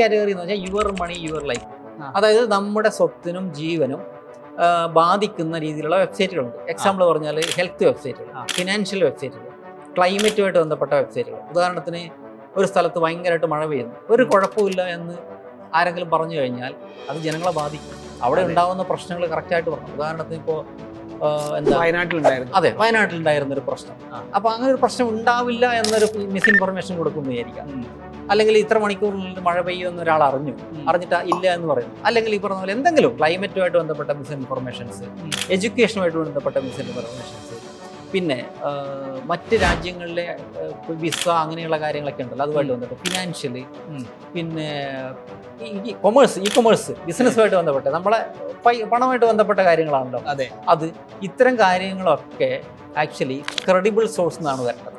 Category എന്ന് വെച്ചാൽ your money your life അതായത് നമ്മുടെ സ്വത്തിനും ജീവനും ബാധിക്കുന്ന രീതിയിലുള്ള വെബ്സൈറ്റുകളുണ്ട്. എക്സാമ്പിൾ പറഞ്ഞാൽ ഹെൽത്ത് വെബ്സൈറ്റുകൾ. ഫിനാൻഷ്യൽ വെബ്സൈറ്റുകൾ ക്ലൈമറ്റുമായിട്ട് ബന്ധപ്പെട്ട വെബ്സൈറ്റുകൾ. ഉദാഹരണത്തിന് ഒരു സ്ഥലത്ത് ഭയങ്കരമായിട്ട് മഴ പെയ്യുന്നു. ഒരു കുഴപ്പമില്ല എന്ന് ആരെങ്കിലും പറഞ്ഞു കഴിഞ്ഞാൽ അത് ജനങ്ങളെ ബാധിക്കും. അവിടെ. ഉണ്ടാകുന്ന പ്രശ്നങ്ങൾ കറക്റ്റായിട്ട് പറഞ്ഞു. ഉദാഹരണത്തിന് ഇപ്പോൾ എന്താ? വയനാട്ടിലുണ്ടായിരുന്നു. അതെ വയനാട്ടിൽ ഉണ്ടായിരുന്ന ഒരു പ്രശ്നം. അപ്പൊ അങ്ങനെ ഒരു പ്രശ്നം ഉണ്ടാവില്ല എന്നൊരു മിസ്ഇൻഫർമേഷൻ കൊടുക്കും വിചാരിക്കാം. ഉം. അല്ലെങ്കിൽ ഇത്ര മണിക്കൂറിനുള്ളിൽ മഴ പെയ്യുമെന്ന് ഒരാൾ അറിഞ്ഞു. അറിഞ്ഞിട്ടാ ഇല്ല എന്ന് പറയുന്നു. അല്ലെങ്കിൽ ഈ പറഞ്ഞ പോലെ എന്തെങ്കിലും ക്ലൈമറ്റുമായിട്ട് ബന്ധപ്പെട്ട മിസ്ഇൻഫർമേഷൻസ്. എഡ്യൂക്കേഷനുമായിട്ട് ബന്ധപ്പെട്ട മിസ്ഇൻഫർമേഷൻസ് പിന്നെ മറ്റ് രാജ്യങ്ങളിലെ വിസ അങ്ങനെയുള്ള കാര്യങ്ങളൊക്കെ ഉണ്ടല്ലോ അതുമായിട്ട് ബന്ധപ്പെട്ട്. ഫിനാൻഷ്യലി പിന്നെ ഈ കൊമേഴ്സ് ഇ കൊമേഴ്സ് ബിസിനസ്സുമായിട്ട് ബന്ധപ്പെട്ട. നമ്മളെ പണമായിട്ട് ബന്ധപ്പെട്ട കാര്യങ്ങളാണല്ലോ. അതെ. അത് ഇത്തരം കാര്യങ്ങളൊക്കെ ആക്ച്വലി ക്രെഡിബിൾ സോഴ്സ് എന്നാണ് വരേണ്ടത്.